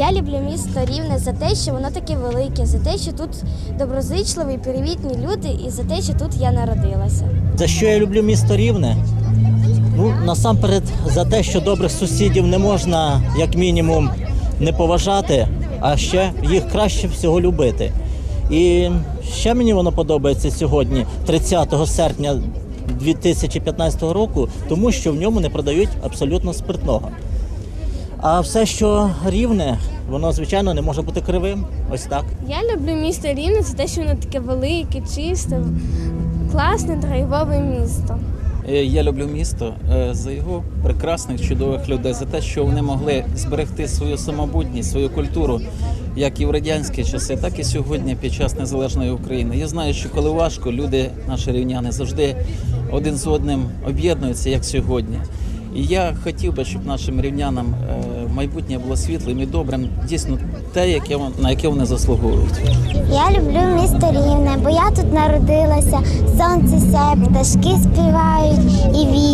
Я люблю місто Рівне за те, що воно таке велике, за те, що тут доброзичливі, привітні люди, і за те, що тут я народилася. За що я люблю місто Рівне? Ну, насамперед, за те, що добрих сусідів не можна, як мінімум, не поважати, а ще їх краще всього любити. І ще мені воно подобається сьогодні, 30 серпня 2015 року, тому що в ньому не продають абсолютно спиртного. А все, що рівне, воно звичайно не може бути кривим. Ось так. Я люблю місто Рівне за те, що воно таке велике, чисте, класне, драйвове місто. Е, Я люблю місто е, за його прекрасних, чудових людей, за те, що вони могли зберегти свою самобутність, свою культуру, як і в радянські часи, так і сьогодні під час незалежної України. Я знаю, що коли важко, люди, наші рівняни, завжди один з одним об'єднуються, як сьогодні. І я хотів би, щоб нашим рівнянам е, майбутнє було світлим і добрим, дійсно те, яке на яке вони заслуговують. Я люблю місто Рівне, бо я тут народилася, сонце сяє, пташки співають і немає.